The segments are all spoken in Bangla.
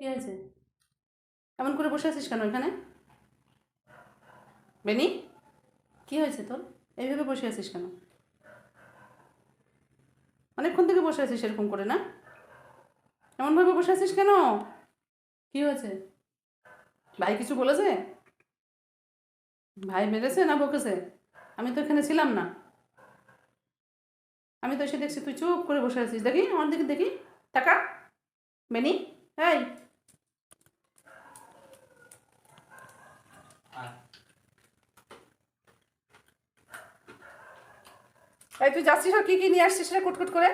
কি হয়েছে? এমন করে বসে আছিস কেন এখানে? বেনি, কি হয়েছে তোর? এইভাবে বসে আছিস কেন? অনেকক্ষণ থেকে বসে আছিস এরকম করে, না? এমনভাবে বসে আছিস কেন? কি হয়েছে? ভাই কিছু বলেছে? ভাই মেরেছে না বকেছে? আমি তো এখানে ছিলাম না। আমি তো এসে দেখছি তুই চুপ করে বসে আছিস। দেখি, আমার দিকে দেখি। টাকা বেনি, এই এই তুই যাচ্ছিস আর কি কি নিয়ে আসছিস রে কুটকুট করে?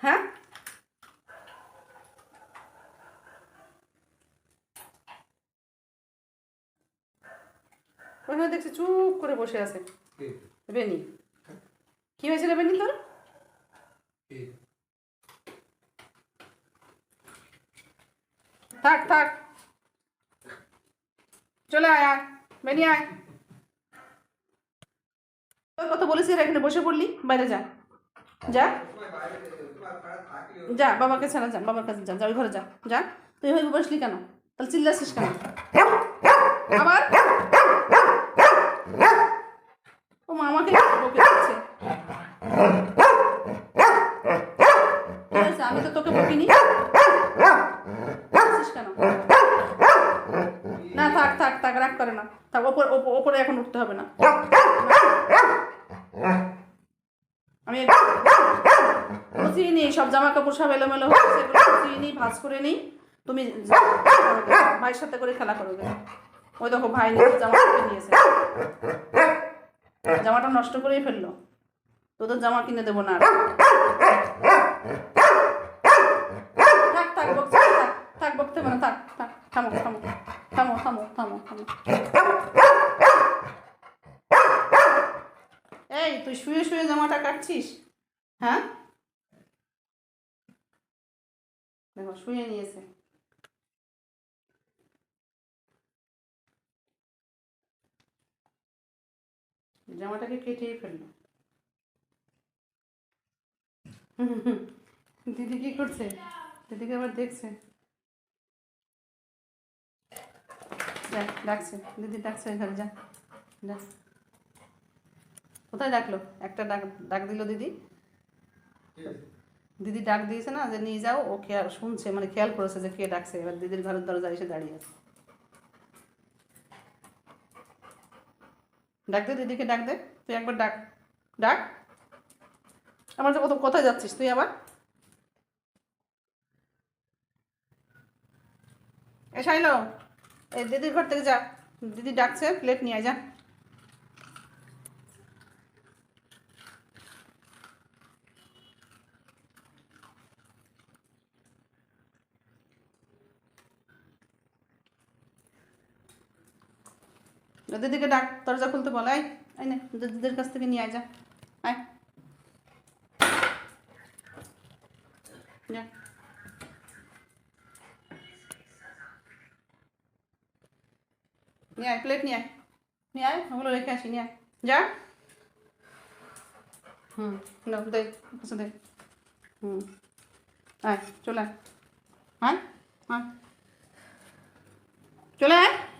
হ্যাঁ? ওখানে দেখছি চুপ করে বসে আছে। বেনি। কি হয়েছিল বেনি তোর? থাক থাক। চলে আয় আয় বেনি আয়। তোর কথা বলেছি রে, এখানে বসে পড়লি? বাইরে যা। যা। যা বাবাকে ছাড়া যা বাবার কাছে যা যা ওই ঘরে যা। যা। তুই হয়ে বসলি কেন? তাহলে চিল্লাছিস কেন? আবার? ও মা আমাকে? আমি তো তোকে বকিনি। কেন? না থাক থাক রাগ করে না। থাক ওপর ওপর- এখন উঠতে হবে না। আমি গুছিয়ে নিই সব জামা কাপড় সব এলোমেলো হচ্ছে গুছিয়ে নিই ভাজ করে নিই। তুমি ভাইয়ের সাথে করে খেলা করো ওই দেখো ভাই নিজের জামা কিনে নিয়েছে। জামাটা নষ্ট করেই ফেলল। তোদের জামা কিনে দেবো না। থাক থাক হবে, থাক থাক বকতে থাক থাক থামো থামো থামো থামো। এই, তুই শুয়ে শুয়ে জামাটা কাটছিস? হ্যাঁ? দেখো, শুয়ে নিয়েছে। জামাটাকে কেটেই ফেলল। দিদি কি করছে? দিদিকে আবার দেখছে। যা ডাকছে। দিদি ডাকছে যা যা। কোথায় ডাকলো? একটা ডাক ডাক দিল দিদি। দিদি ডাক দিয়েছে না যে, নিয়ে যাও, ও খেয়াল, শুনছে মানে খেয়াল করেছে যে কে ডাকছে। এবার দিদির ঘরের দরজায় এসে দাঁড়িয়ে আছে। ডাক দে দিদিকে, ডাক দে। তুই একবার ডাক ডাক। আমার তো কত কোথায় যাচ্ছিস তুই আবার? এ শাইলো দিদির ঘর থেকে যা। দিদি ডাকছে প্লেট নিয়ে যা। দিদিকে ডাক, দরজা খুলতে বল, আয়। আয় না দিদির কাছ থেকে নিয়ে আয়, যা। আয়। যা। নিয়ে আয় প্লেট নিয়ে আয়। নিয়ে আয়, ওগুলো রেখে আসি, নিয়ে আয়। যা। হুম না দে দে। হুম, আয়, চলে আয়। আয় আয়। চলে আয়।